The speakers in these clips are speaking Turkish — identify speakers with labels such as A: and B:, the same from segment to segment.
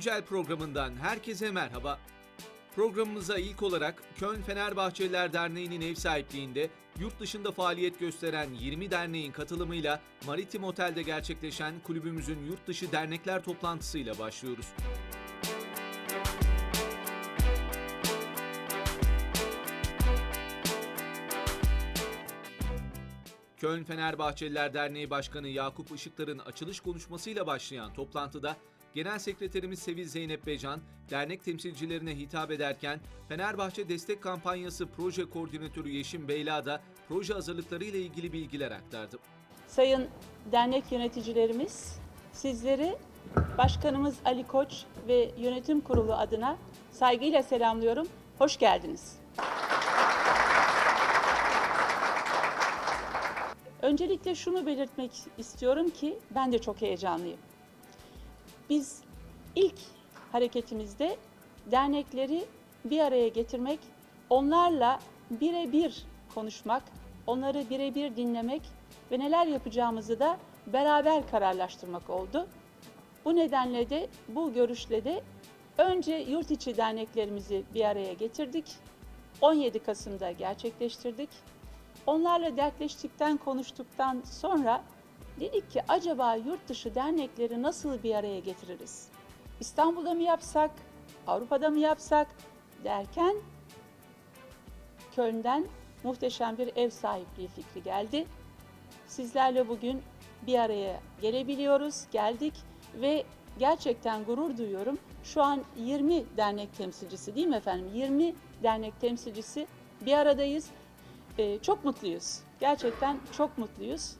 A: Güncel programından herkese merhaba. Programımıza ilk olarak Köln Fenerbahçeliler Derneği'nin ev sahipliğinde yurt dışında faaliyet gösteren 20 derneğin katılımıyla Maritim Otel'de gerçekleşen kulübümüzün yurt dışı dernekler toplantısıyla başlıyoruz. Köln Fenerbahçeliler Derneği Başkanı Yakup Işıklar'ın açılış konuşmasıyla başlayan toplantıda Genel Sekreterimiz Sevil Zeynep Becan, dernek temsilcilerine hitap ederken Fenerbahçe Destek Kampanyası Proje Koordinatörü Yeşim Beyla da proje hazırlıkları ile ilgili bilgiler aktardı.
B: Sayın dernek yöneticilerimiz, sizleri Başkanımız Ali Koç ve Yönetim Kurulu adına saygıyla selamlıyorum. Hoş geldiniz. Öncelikle şunu belirtmek istiyorum ki ben de çok heyecanlıyım. Biz ilk hareketimizde dernekleri bir araya getirmek, onlarla birebir konuşmak, onları birebir dinlemek ve neler yapacağımızı da beraber kararlaştırmak oldu. Bu nedenle de bu görüşle de önce yurt içi derneklerimizi bir araya getirdik. 17 Kasım'da gerçekleştirdik. Onlarla dertleştikten, konuştuktan sonra dedik ki acaba yurt dışı dernekleri nasıl bir araya getiririz? İstanbul'da mı yapsak, Avrupa'da mı yapsak derken Köln'den muhteşem bir ev sahipliği fikri geldi. Sizlerle bugün bir araya gelebiliyoruz, geldik ve gerçekten gurur duyuyorum. Şu an 20 dernek temsilcisi değil mi efendim? 20 dernek temsilcisi bir aradayız. Ee, çok mutluyuz. Gerçekten çok mutluyuz.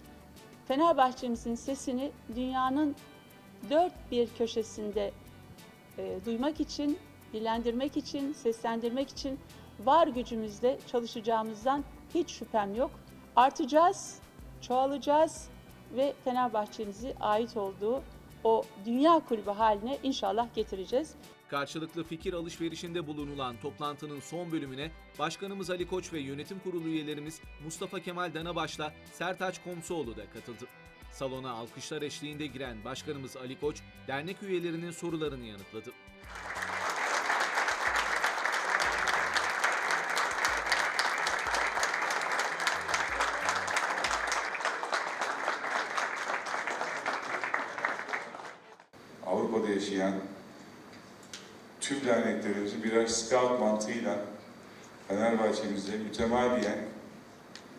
B: Fenerbahçe'mizin sesini dünyanın dört bir köşesinde e, duymak için, dilendirmek için, seslendirmek için var gücümüzle çalışacağımızdan hiç şüphem yok. Artacağız, çoğalacağız ve Fenerbahçe'mizi ait olduğu o dünya kulübü haline inşallah getireceğiz.
A: Karşılıklı fikir alışverişinde bulunulan toplantının son bölümüne Başkanımız Ali Koç ve Yönetim Kurulu üyelerimiz Mustafa Kemal Danabaş'la Sertaç Komsoğlu da katıldı. Salona alkışlar eşliğinde giren Başkanımız Ali Koç, dernek üyelerinin sorularını yanıtladı.
C: Avrupa'da yaşayan tüm derneklerimizi birer scout mantığıyla Fenerbahçe'mize mütemadiyen,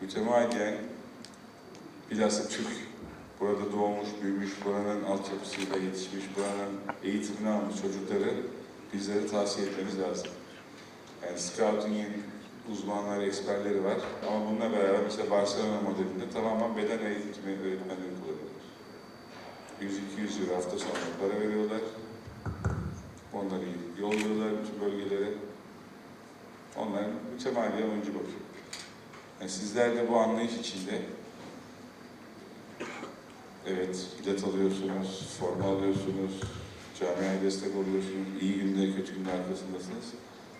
C: mütemadiyen bilhassa Türk, burada doğmuş, büyümüş, buranın altyapısıyla yetişmiş, buranın eğitimini almış çocukları bizlere tavsiye etmemiz lazım. Yani scouting'in uzmanları, eksperleri var ama bununla beraber mesela Barcelona modelinde tamamen beden eğitimi öğretmenleri kullanıyorlar. 100-200 euro hafta sonu para veriyorlar. Onları yolluyorlar bütün bölgelere. Onlar mütemadiyen oyuncu bakıyor. Yani sizler de bu anlayış içinde evet bilet alıyorsunuz, forma alıyorsunuz, camiaya destek oluyorsunuz, iyi günde kötü günde arkasındasınız.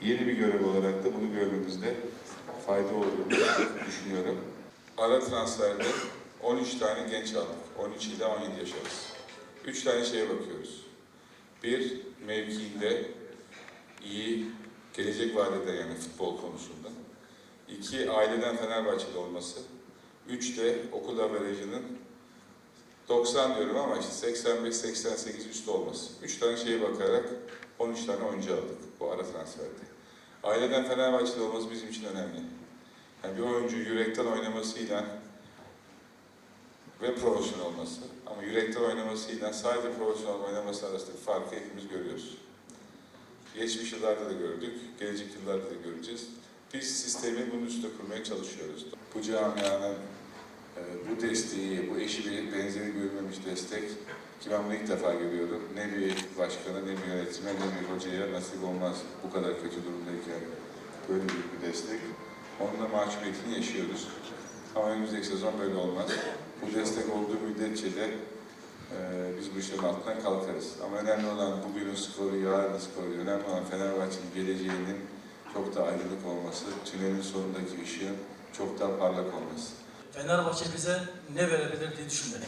C: Yeni bir görev olarak da bunu görmemizde fayda olduğunu düşünüyorum. Ara transferde 13 tane genç aldık. 13 ile 17 yaş arası. 3 tane şeye bakıyoruz. Bir, mevkiinde iyi, gelecek vaat eden yani futbol konusunda. İki, aileden Fenerbahçeli olması. Üç de okul averajının 90 diyorum ama işte 85-88 üstü olması. Üç tane şeye bakarak 13 tane oyuncu aldık bu ara transferde. Aileden Fenerbahçeli olması bizim için önemli. Yani bir oyuncu yürekten oynamasıyla ve profesyonel olması. Ama yürekten oynamasıyla sadece profesyonel oynaması arasındaki farkı hepimiz görüyoruz. Geçmiş yıllarda da gördük, gelecek yıllarda da göreceğiz. Biz sistemi bunun üstüne kurmaya çalışıyoruz. Bu camianın e, bu desteği, bu eşi bir benzeri görülmemiş destek ki ben bunu ilk defa görüyorum. Ne bir başkana, ne bir yönetime, ne bir hocaya nasip olmaz bu kadar kötü durumdayken böyle büyük bir destek. Onunla mahcubiyetini yaşıyoruz. Ama önümüzdeki sezon böyle olmaz. Bu destek olduğu müddetçe de e, biz bu işlerin altından kalkarız. Ama önemli olan bugünün skoru, yarının skoru, önemli olan Fenerbahçe'nin geleceğinin çok daha aydınlık olması, tünelin sonundaki ışığın çok daha parlak olması.
D: Fenerbahçe bize ne verebilir diye düşünmedik.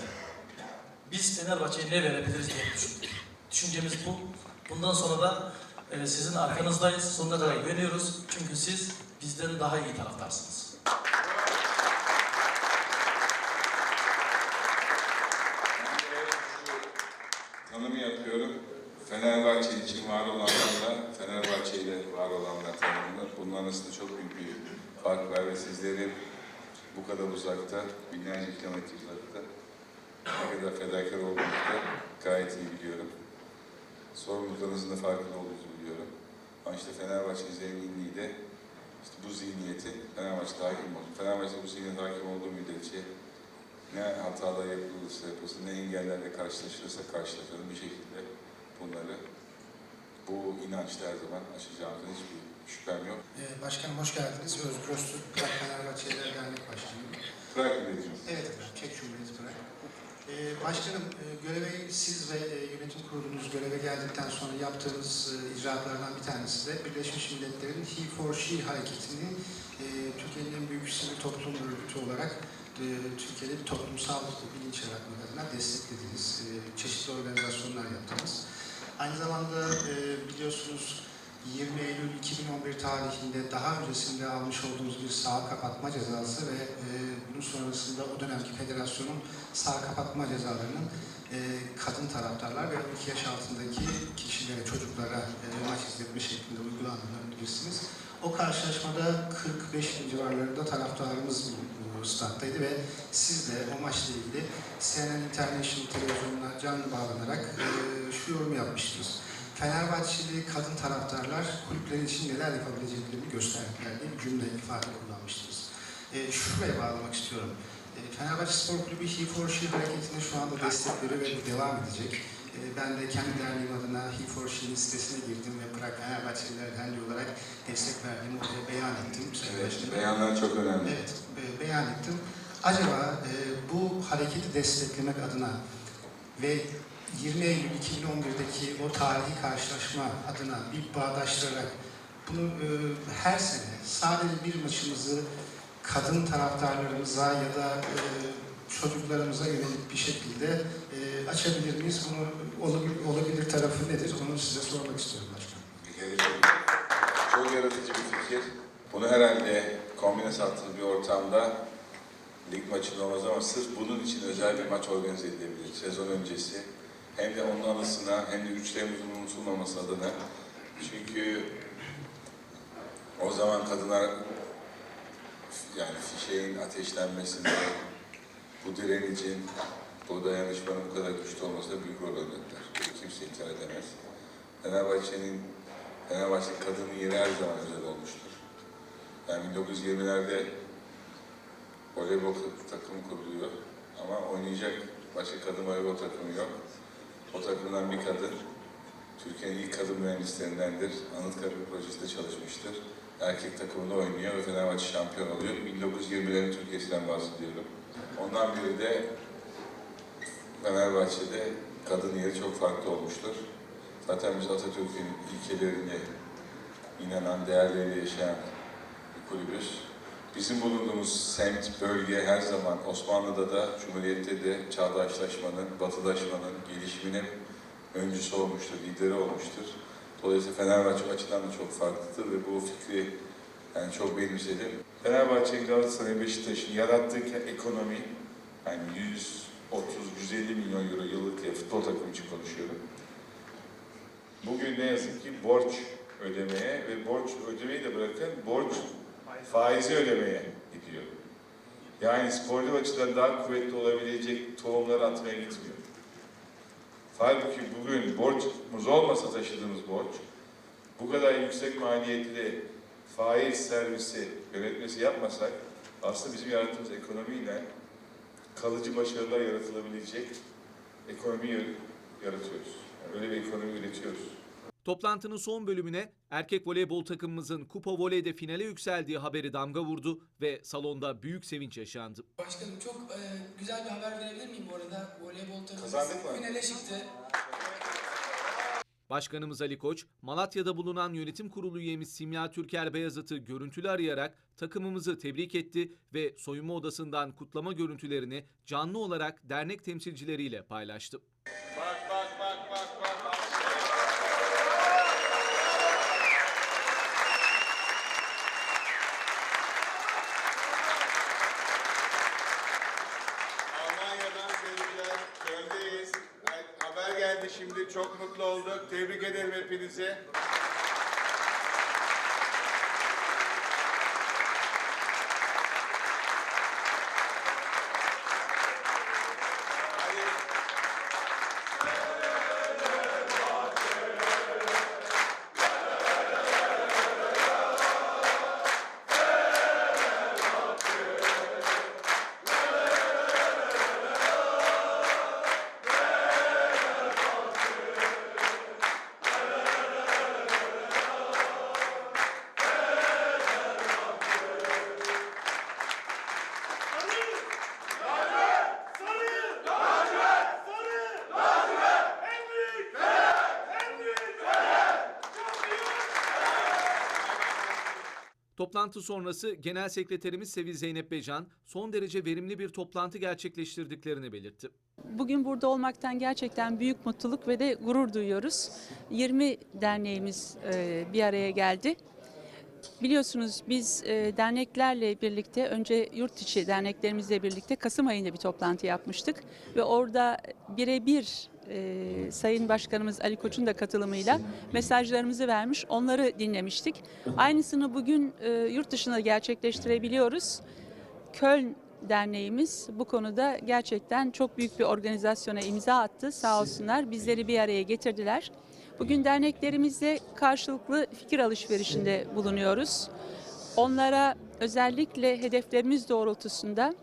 D: Biz Fenerbahçe'ye ne verebiliriz diye düşündük. Düşüncemiz bu. Bundan sonra da e, sizin arkanızdayız. Sonuna kadar güveniyoruz. Çünkü siz bizden daha iyi taraftarsınız.
C: Fenerbahçe için var olanlarla Fenerbahçe ile var olanlar tanımlı. Bunun arasında çok büyük bir fark var ve sizlerin bu kadar uzakta, binlerce kilometre uzakta ne kadar fedakar olduğunuzu da gayet iyi biliyorum. Sorumluluklarınızın da farkında olduğunuzu biliyorum. Ama işte Fenerbahçe zenginliği de işte bu zihniyeti Fenerbahçe hakim oldu. Fenerbahçe bu zihniyete hakim olduğu müddetçe ne hatalar yapılırsa yapılsın, ne engellerle karşılaşırsa karşılaşalım bir şekilde bunları bu inançta her zaman aşacağımızdan hiçbir şüphem yok.
E: Ee, Başkanım hoş geldiniz. Özgür Öztürk, Prag Fenerbahçeliler Dernek Başkanı.
C: Bırak üretimi.
E: Evet Çek Cumhuriyeti Prag. Ee, başkanım, e, göreve siz ve e, yönetim kurulunuz göreve geldikten sonra yaptığınız e, icraatlardan bir tanesi de Birleşmiş Milletler'in He for She hareketini e, Türkiye'nin en büyük sivil toplum örgütü olarak Türkiye'de bir toplumsal bilinç yaratmak adına desteklediniz. E, çeşitli organizasyonlar yaptınız. Aynı zamanda e, biliyorsunuz 20 Eylül 2011 tarihinde daha öncesinde almış olduğumuz bir sağ kapatma cezası ve e, bunun sonrasında o dönemki federasyonun sağ kapatma cezalarının e, kadın taraftarlar ve 12 yaş altındaki kişilere, çocuklara e, maç izletme şeklinde uygulandığını bilirsiniz. O karşılaşmada 45 bin civarlarında taraftarımız bu stat'taydı ve siz de o maçla ilgili CNN International televizyonuna canlı bağlanarak e, şu yorumu yapmıştınız. Fenerbahçeli kadın taraftarlar kulüpleri için neler yapabileceklerini gösterdikler diye bir cümle ifade kullanmıştınız. E, şuraya bağlamak istiyorum. E, Fenerbahçe Spor Kulübü He for She hareketine şu anda destek veriyor ve bu devam edecek. E, ben de kendi derneğim adına He for She'nin sitesine girdim ve Prag Fenerbahçeliler Derneği olarak destek verdiğimi oraya beyan ettim.
C: Evet, beyanlar çok önemli.
E: Evet, beyan ettim. Acaba e, bu hareketi desteklemek adına ve 20 Eylül 2011'deki o tarihi karşılaşma adına bir bağdaştırarak bunu e, her sene sadece bir maçımızı kadın taraftarlarımıza ya da e, çocuklarımıza yönelik bir şekilde e, açabilir miyiz? Bunu olabilir, olabilir tarafı nedir? Onu size sormak istiyorum başkanım.
C: Çok, yaratıcı bir fikir. Bunu herhalde kombine sattığı bir ortamda lig maçında olmaz ama sırf bunun için özel bir maç organize edilebilir. Sezon öncesi. Hem de onun anısına hem de 3 Temmuz'un unutulmaması adına. Çünkü o zaman kadınlar yani fişeğin ateşlenmesinde bu direnicin, bu dayanışmanın bu kadar güçlü olmasında büyük rol oynadılar. Kimse inkar edemez. Fenerbahçe'nin Fenerbahçe kadının yeri her zaman özel olmuştur. Yani 1920'lerde voleybol takımı kuruluyor ama oynayacak başka kadın voleybol takımı yok. O takımdan bir kadın, Türkiye'nin ilk kadın mühendislerindendir. Anıtkabir projesinde çalışmıştır. Erkek takımında oynuyor ve Fenerbahçe şampiyon oluyor. 1920'lerin Türkiye'sinden bahsediyorum. Ondan beri de Fenerbahçe'de kadın yeri çok farklı olmuştur. Zaten biz Atatürk'ün ilkelerine inanan, değerleri yaşayan bir kulübüz. Bizim bulunduğumuz semt, bölge her zaman Osmanlı'da da, Cumhuriyet'te de çağdaşlaşmanın, batılaşmanın, gelişiminin öncüsü olmuştur, lideri olmuştur. Dolayısıyla Fenerbahçe açıdan da çok farklıdır ve bu fikri yani çok benimsedim. Fenerbahçe'nin Galatasaray'ın Beşiktaş'ın yarattığı ekonomi, yani 130-150 milyon euro yıllık ya futbol takımı için konuşuyorum. Bugün ne yazık ki borç ödemeye ve borç ödemeyi de bırakın borç faizi ödemeye gidiyor. Yani sportif açıdan daha kuvvetli olabilecek tohumları atmaya gitmiyor. Halbuki bugün borcumuz olmasa taşıdığımız borç, bu kadar yüksek maliyetli faiz servisi yönetmesi yapmasak aslında bizim yarattığımız ekonomiyle kalıcı başarılar yaratılabilecek ekonomi yaratıyoruz. Yani öyle bir ekonomi üretiyoruz.
A: Toplantının son bölümüne erkek voleybol takımımızın Kupa Voley'de finale yükseldiği haberi damga vurdu ve salonda büyük sevinç yaşandı.
F: Başkanım çok e, güzel bir haber verebilir miyim bu arada? Voleybol takımımız
C: Kazandık mı?
F: finale çıktı.
A: Başkanımız Ali Koç, Malatya'da bulunan yönetim kurulu üyemiz Simya Türker Beyazıt'ı görüntülü arayarak takımımızı tebrik etti ve soyunma odasından kutlama görüntülerini canlı olarak dernek temsilcileriyle paylaştı.
C: Bak.
G: ve şimdi çok mutlu olduk. Tebrik ederim hepinizi.
A: Toplantı sonrası Genel Sekreterimiz Sevil Zeynep Becan son derece verimli bir toplantı gerçekleştirdiklerini belirtti.
B: Bugün burada olmaktan gerçekten büyük mutluluk ve de gurur duyuyoruz. 20 derneğimiz e, bir araya geldi. Biliyorsunuz biz e, derneklerle birlikte önce yurt içi derneklerimizle birlikte Kasım ayında bir toplantı yapmıştık ve orada birebir e, Sayın Başkanımız Ali Koç'un da katılımıyla mesajlarımızı vermiş, onları dinlemiştik. Aynısını bugün e, yurt dışında gerçekleştirebiliyoruz. Köln Derneğimiz bu konuda gerçekten çok büyük bir organizasyona imza attı. Sağ olsunlar bizleri bir araya getirdiler. Bugün derneklerimizle karşılıklı fikir alışverişinde bulunuyoruz. Onlara özellikle hedeflerimiz doğrultusunda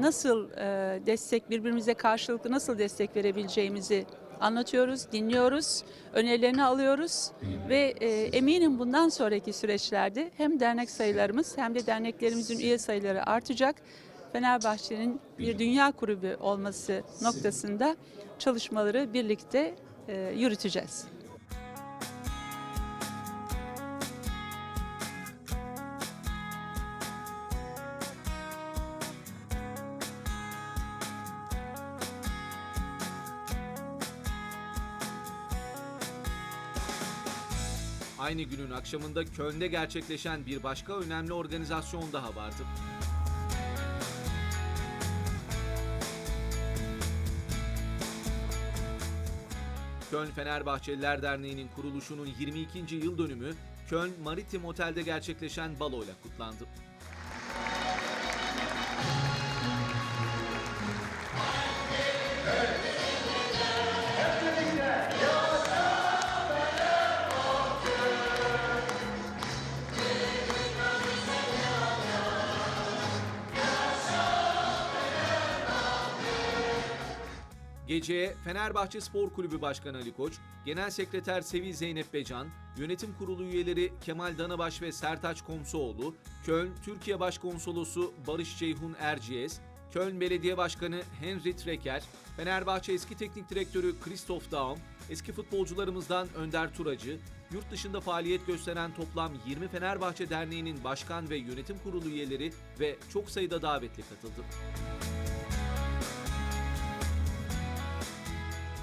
B: nasıl e, destek birbirimize karşılıklı nasıl destek verebileceğimizi anlatıyoruz, dinliyoruz, önerilerini alıyoruz ve e, eminim bundan sonraki süreçlerde hem dernek sayılarımız hem de derneklerimizin üye sayıları artacak. Fenerbahçe'nin bir dünya kulübü olması noktasında çalışmaları birlikte e, yürüteceğiz.
A: Aynı günün akşamında Köln'de gerçekleşen bir başka önemli organizasyon daha vardı. Köln Fenerbahçeliler Derneği'nin kuruluşunun 22. yıl dönümü Köln Maritim Otel'de gerçekleşen baloyla kutlandı. Geceye Fenerbahçe Spor Kulübü Başkanı Ali Koç, Genel Sekreter Sevil Zeynep Becan, Yönetim Kurulu üyeleri Kemal Danabaş ve Sertaç Komsoğlu, Köln Türkiye Başkonsolosu Barış Ceyhun Erciyes, Köln Belediye Başkanı Henry Treker, Fenerbahçe eski teknik direktörü Christoph Daum, eski futbolcularımızdan Önder Turacı, yurt dışında faaliyet gösteren toplam 20 Fenerbahçe Derneği'nin başkan ve yönetim kurulu üyeleri ve çok sayıda davetli katıldı.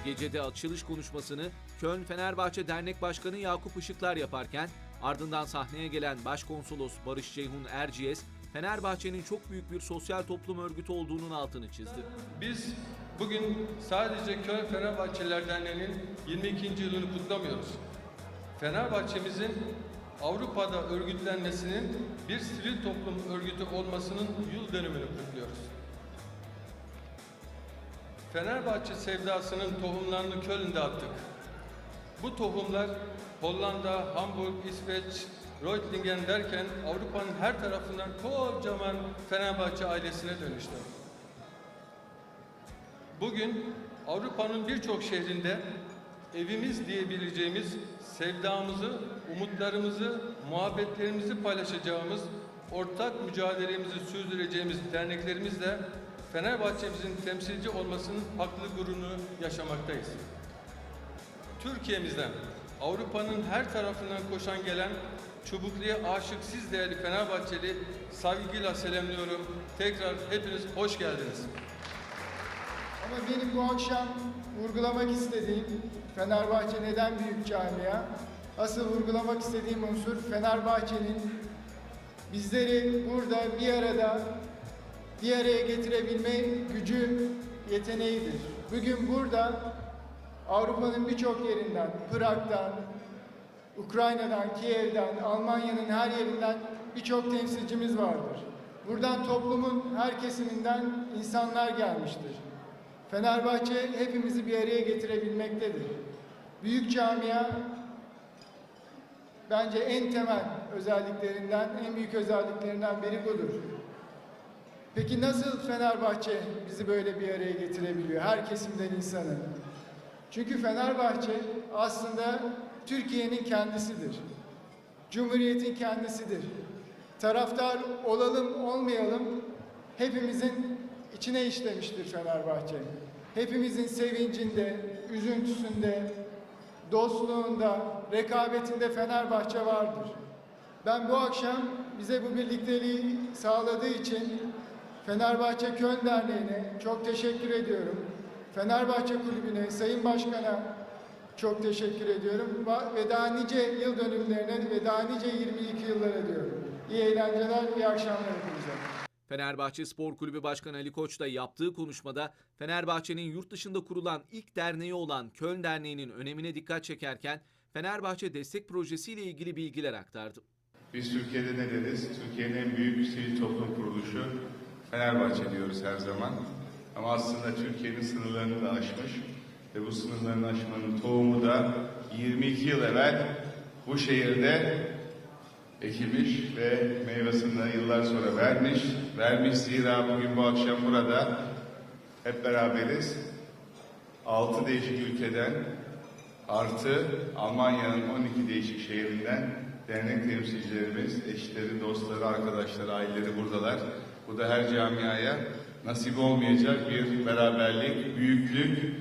A: Gecede açılış konuşmasını Köln Fenerbahçe Dernek Başkanı Yakup Işıklar yaparken ardından sahneye gelen Başkonsolos Barış Ceyhun Erciyes, Fenerbahçe'nin çok büyük bir sosyal toplum örgütü olduğunun altını çizdi.
H: Biz bugün sadece Köln Fenerbahçeliler Derneği'nin 22. yılını kutlamıyoruz. Fenerbahçe'mizin Avrupa'da örgütlenmesinin bir sivil toplum örgütü olmasının yıl dönümünü kutluyoruz. Fenerbahçe sevdasının tohumlarını Köln'de attık. Bu tohumlar Hollanda, Hamburg, İsveç, Reutlingen derken Avrupa'nın her tarafından kocaman Fenerbahçe ailesine dönüştü. Bugün Avrupa'nın birçok şehrinde evimiz diyebileceğimiz sevdamızı, umutlarımızı, muhabbetlerimizi paylaşacağımız, ortak mücadelemizi sürdüreceğimiz derneklerimizle Fenerbahçe'mizin temsilci olmasının haklı gururunu yaşamaktayız. Türkiye'mizden, Avrupa'nın her tarafından koşan gelen Çubuklu'ya aşık siz değerli Fenerbahçeli saygıyla selamlıyorum. Tekrar hepiniz hoş geldiniz.
I: Ama benim bu akşam vurgulamak istediğim Fenerbahçe neden büyük camia? Asıl vurgulamak istediğim unsur Fenerbahçe'nin bizleri burada bir arada bir araya getirebilme gücü, yeteneğidir. Bugün burada Avrupa'nın birçok yerinden, Prag'dan, Ukrayna'dan, Kiev'den, Almanya'nın her yerinden birçok temsilcimiz vardır. Buradan toplumun her kesiminden insanlar gelmiştir. Fenerbahçe hepimizi bir araya getirebilmektedir. Büyük camia bence en temel özelliklerinden, en büyük özelliklerinden biri budur. Peki nasıl Fenerbahçe bizi böyle bir araya getirebiliyor? Her kesimden insanı. Çünkü Fenerbahçe aslında Türkiye'nin kendisidir. Cumhuriyetin kendisidir. Taraftar olalım olmayalım hepimizin içine işlemiştir Fenerbahçe. Hepimizin sevincinde, üzüntüsünde, dostluğunda, rekabetinde Fenerbahçe vardır. Ben bu akşam bize bu birlikteliği sağladığı için Fenerbahçe Köln Derneği'ne çok teşekkür ediyorum. Fenerbahçe Kulübü'ne, Sayın Başkan'a çok teşekkür ediyorum. Ve daha nice yıl dönümlerine ve daha nice 22 yıllara diyorum. İyi eğlenceler, iyi akşamlar hepinize.
A: Fenerbahçe Spor Kulübü Başkanı Ali Koç da yaptığı konuşmada Fenerbahçe'nin yurt dışında kurulan ilk derneği olan Köln Derneği'nin önemine dikkat çekerken Fenerbahçe destek projesiyle ilgili bilgiler aktardı.
C: Biz Türkiye'de ne deriz? Türkiye'nin en büyük sivil toplum kuruluşu Fenerbahçe diyoruz her zaman. Ama aslında Türkiye'nin sınırlarını da aşmış ve bu sınırlarını aşmanın tohumu da 22 yıl evvel bu şehirde ekilmiş ve meyvesini yıllar sonra vermiş. Vermiş zira bugün bu akşam burada hep beraberiz. Altı değişik ülkeden artı Almanya'nın 12 değişik şehrinden dernek temsilcilerimiz, eşleri, dostları, arkadaşları, aileleri buradalar. Bu da her camiaya nasip olmayacak bir beraberlik, büyüklük,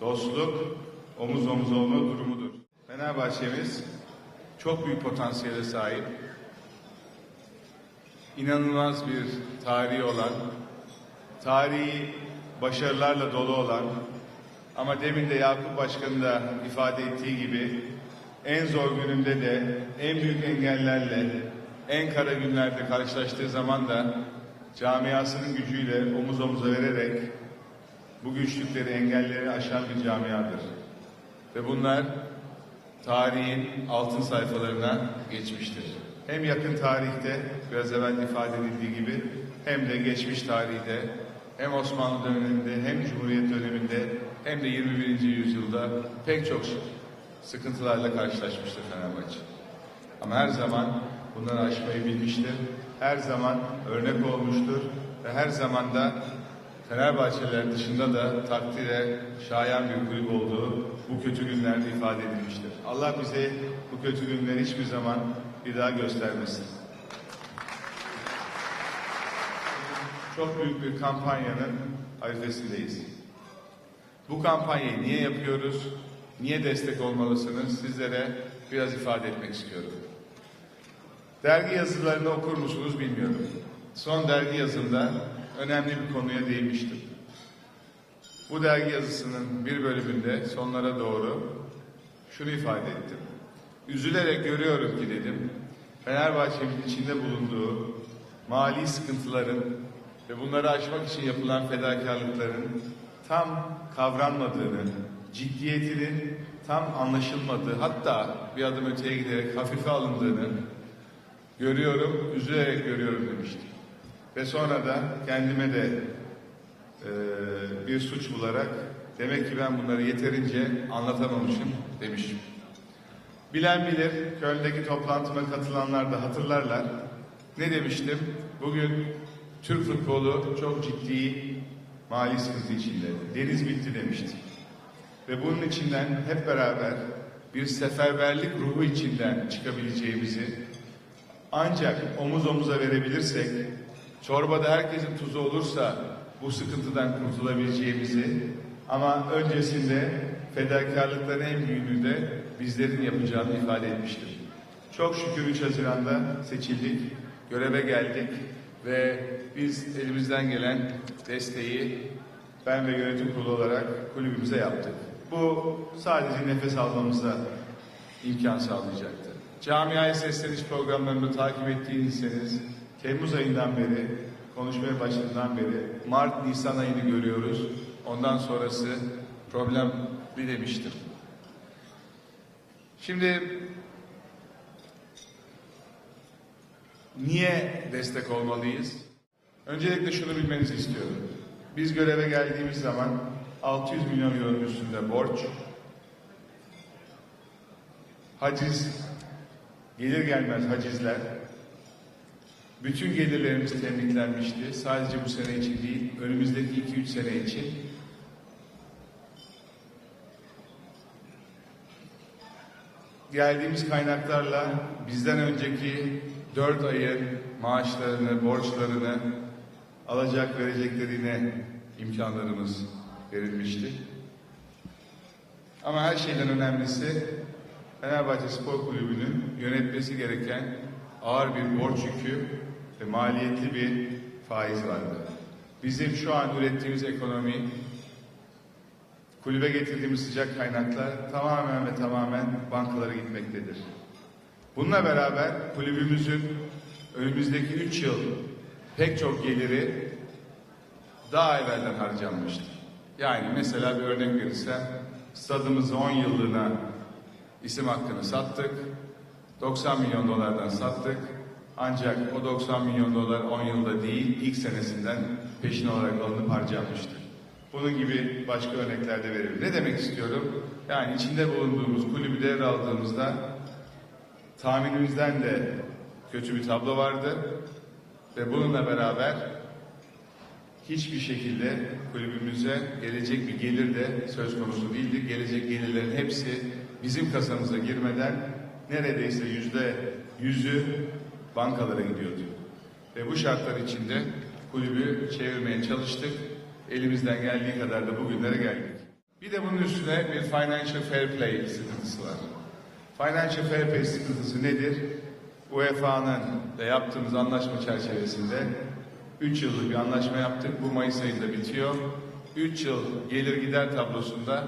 C: dostluk, omuz omuz olma durumudur. Fenerbahçe'miz çok büyük potansiyele sahip. İnanılmaz bir tarihi olan, tarihi başarılarla dolu olan ama demin de Yakup Başkan'ın da ifade ettiği gibi en zor gününde de en büyük engellerle en kara günlerde karşılaştığı zaman da camiasının gücüyle omuz omuza vererek bu güçlükleri, engelleri aşan bir camiadır. Ve bunlar tarihin altın sayfalarına geçmiştir. Hem yakın tarihte biraz evvel ifade edildiği gibi hem de geçmiş tarihte hem Osmanlı döneminde hem Cumhuriyet döneminde hem de 21. yüzyılda pek çok sıkıntılarla karşılaşmıştır Fenerbahçe. Ama her zaman bunları aşmayı bilmiştir. Her zaman örnek olmuştur ve her zaman da Fenerbahçeliler dışında da takdire şayan bir kulüp olduğu bu kötü günlerde ifade edilmiştir. Allah bize bu kötü günleri hiçbir zaman bir daha göstermesin. Çok büyük bir kampanyanın arifesindeyiz. Bu kampanyayı niye yapıyoruz? Niye destek olmalısınız? Sizlere biraz ifade etmek istiyorum. Dergi yazılarını okur musunuz bilmiyorum. Son dergi yazımda önemli bir konuya değinmiştim. Bu dergi yazısının bir bölümünde sonlara doğru şunu ifade ettim. Üzülerek görüyorum ki dedim, Fenerbahçe'nin içinde bulunduğu mali sıkıntıların ve bunları aşmak için yapılan fedakarlıkların tam kavranmadığını, ciddiyetinin tam anlaşılmadığı, hatta bir adım öteye giderek hafife alındığını görüyorum, üzülerek görüyorum demiştim. Ve sonra da kendime de e, bir suç bularak demek ki ben bunları yeterince anlatamamışım demişim. Bilen bilir, Köln'deki toplantıma katılanlar da hatırlarlar. Ne demiştim? Bugün Türk futbolu çok ciddi mali sıkıntı içinde. Deniz bitti demiştim. Ve bunun içinden hep beraber bir seferberlik ruhu içinden çıkabileceğimizi ancak omuz omuza verebilirsek, çorbada herkesin tuzu olursa bu sıkıntıdan kurtulabileceğimizi ama öncesinde fedakarlıkların en büyüğünü de bizlerin yapacağını ifade etmiştir. Çok şükür 3 Haziran'da seçildik, göreve geldik ve biz elimizden gelen desteği ben ve yönetim kurulu olarak kulübümüze yaptık. Bu sadece nefes almamıza imkan sağlayacaktı. Camiaya sesleniş programlarını takip ettiyseniz Temmuz ayından beri, konuşmaya başladığından beri Mart-Nisan ayını görüyoruz. Ondan sonrası problem bir demiştim. Şimdi niye destek olmalıyız? Öncelikle şunu bilmenizi istiyorum. Biz göreve geldiğimiz zaman 600 milyon euronun üstünde borç, haciz, gelir gelmez hacizler, bütün gelirlerimiz temizlenmişti. Sadece bu sene için değil, önümüzdeki 2-3 sene için. Geldiğimiz kaynaklarla bizden önceki 4 ayın maaşlarını, borçlarını alacak vereceklerine imkanlarımız verilmişti. Ama her şeyden önemlisi Fenerbahçe Spor Kulübü'nün yönetmesi gereken ağır bir borç yükü ve maliyetli bir faiz vardı. Bizim şu an ürettiğimiz ekonomi, kulübe getirdiğimiz sıcak kaynaklar tamamen ve tamamen bankalara gitmektedir. Bununla beraber kulübümüzün önümüzdeki üç yıl pek çok geliri daha evvelden harcanmıştır. Yani mesela bir örnek verirsem stadımızı 10 yıllığına isim hakkını sattık. 90 milyon dolardan sattık. Ancak o 90 milyon dolar 10 yılda değil ilk senesinden peşin olarak alınıp harcanmıştır. Bunun gibi başka örnekler de veririm. Ne demek istiyorum? Yani içinde bulunduğumuz kulübü devraldığımızda tahminimizden de kötü bir tablo vardı. Ve bununla beraber hiçbir şekilde kulübümüze gelecek bir gelir de söz konusu değildi. Gelecek gelirlerin hepsi bizim kasamıza girmeden neredeyse yüzde yüzü bankalara gidiyordu. Ve bu şartlar içinde kulübü çevirmeye çalıştık. Elimizden geldiği kadar da bugünlere geldik. Bir de bunun üstüne bir financial fair play sıkıntısı var. Financial fair play sıkıntısı nedir? UEFA'nın da yaptığımız anlaşma çerçevesinde 3 yıllık bir anlaşma yaptık. Bu Mayıs ayında bitiyor. 3 yıl gelir gider tablosunda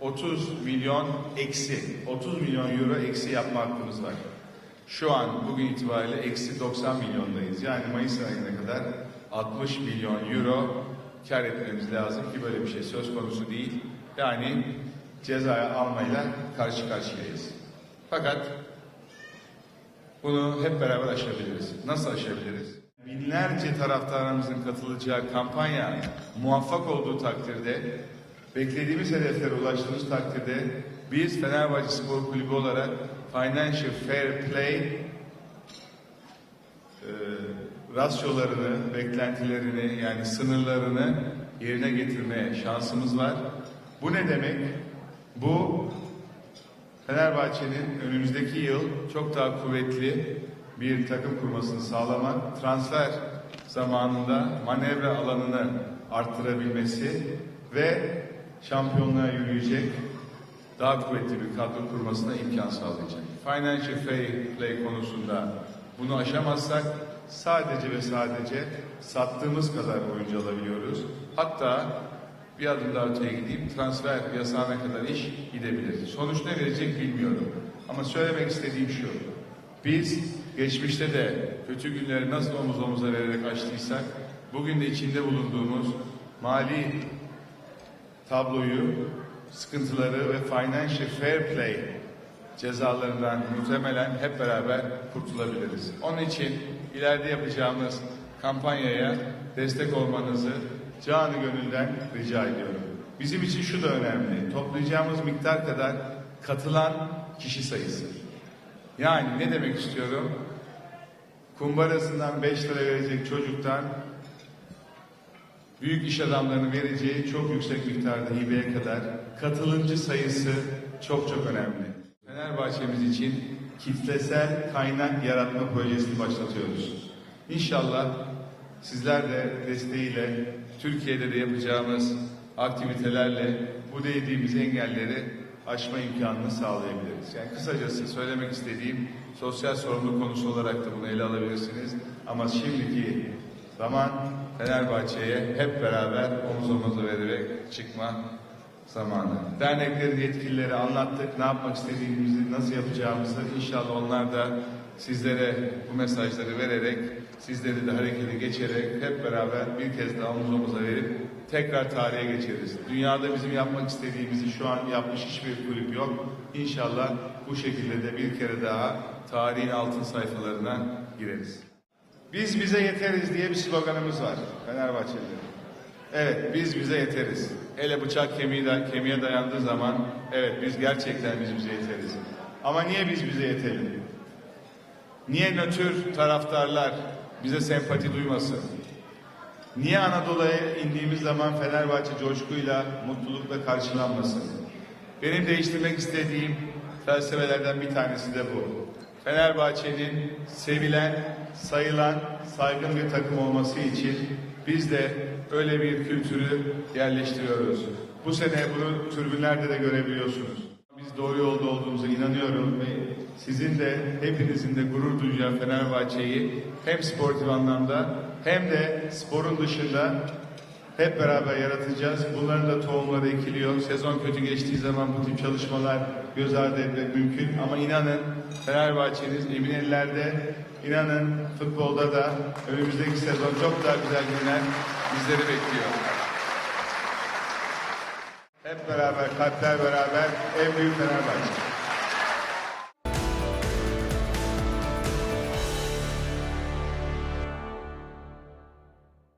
C: 30 milyon eksi, 30 milyon euro eksi yapma hakkımız var. Şu an bugün itibariyle eksi 90 milyondayız. Yani Mayıs ayına kadar 60 milyon euro kar etmemiz lazım ki böyle bir şey söz konusu değil. Yani cezaya almayla karşı karşıyayız. Fakat bunu hep beraber aşabiliriz. Nasıl aşabiliriz? Binlerce taraftarımızın katılacağı kampanya muvaffak olduğu takdirde, beklediğimiz hedeflere ulaştığımız takdirde biz Fenerbahçe Spor Kulübü olarak Financial Fair Play e, rasyolarını, beklentilerini yani sınırlarını yerine getirmeye şansımız var. Bu ne demek? Bu Fenerbahçe'nin önümüzdeki yıl çok daha kuvvetli bir takım kurmasını sağlamak, transfer zamanında manevra alanını arttırabilmesi ve şampiyonluğa yürüyecek daha kuvvetli bir kadro kurmasına imkan sağlayacak. Financial fair play konusunda bunu aşamazsak sadece ve sadece sattığımız kadar oyuncu alabiliyoruz. Hatta bir adım daha öteye gideyim, transfer yasağına kadar iş gidebilir. Sonuç ne verecek bilmiyorum. Ama söylemek istediğim şu, biz geçmişte de kötü günleri nasıl omuz omuza vererek açtıysak, bugün de içinde bulunduğumuz mali tabloyu, sıkıntıları ve financial fair play cezalarından muhtemelen hep beraber kurtulabiliriz. Onun için ileride yapacağımız kampanyaya destek olmanızı canı gönülden rica ediyorum. Bizim için şu da önemli. Toplayacağımız miktar kadar katılan kişi sayısı. Yani ne demek istiyorum? Kumbarasından 5 lira verecek çocuktan büyük iş adamlarının vereceği çok yüksek miktarda hibeye kadar katılımcı sayısı çok çok önemli. Fenerbahçemiz için kitlesel kaynak yaratma projesini başlatıyoruz. İnşallah sizler de desteğiyle Türkiye'de de yapacağımız aktivitelerle bu dediğimiz engelleri aşma imkanını sağlayabiliriz. Yani kısacası söylemek istediğim sosyal sorumluluk konusu olarak da bunu ele alabilirsiniz. Ama şimdiki zaman Fenerbahçe'ye hep beraber omuz omuza vererek çıkma zamanı. Derneklerin yetkilileri anlattık. Ne yapmak istediğimizi, nasıl yapacağımızı inşallah onlar da sizlere bu mesajları vererek sizleri de harekete geçerek hep beraber bir kez daha omuz omuza verip tekrar tarihe geçeriz. Dünyada bizim yapmak istediğimizi şu an yapmış hiçbir kulüp yok. İnşallah bu şekilde de bir kere daha tarihin altın sayfalarına gireriz. Biz bize yeteriz diye bir sloganımız var Fenerbahçelilerin. Evet biz bize yeteriz. Hele bıçak kemiği da, kemiğe dayandığı zaman evet biz gerçekten biz bize yeteriz. Ama niye biz bize yetelim? Niye nötr taraftarlar bize sempati duymasın? Niye Anadolu'ya indiğimiz zaman Fenerbahçe coşkuyla, mutlulukla karşılanmasın? Benim değiştirmek istediğim felsefelerden bir tanesi de bu. Fenerbahçe'nin sevilen, sayılan, saygın bir takım olması için biz de öyle bir kültürü yerleştiriyoruz. Bu sene bunu tribünlerde de görebiliyorsunuz. Biz doğru yolda olduğumuza inanıyorum ve sizin de hepinizin de gurur duyacağı Fenerbahçe'yi hem sportif anlamda hem de sporun dışında hep beraber yaratacağız. Bunların da tohumları ekiliyor. Sezon kötü geçtiği zaman bu tip çalışmalar göz ardı etmek mümkün. Ama inanın Fenerbahçe'niz emin ellerde. İnanın futbolda da önümüzdeki sezon çok daha güzel günler bizleri bekliyor. Hep beraber, kalpler beraber en büyük Fenerbahçe.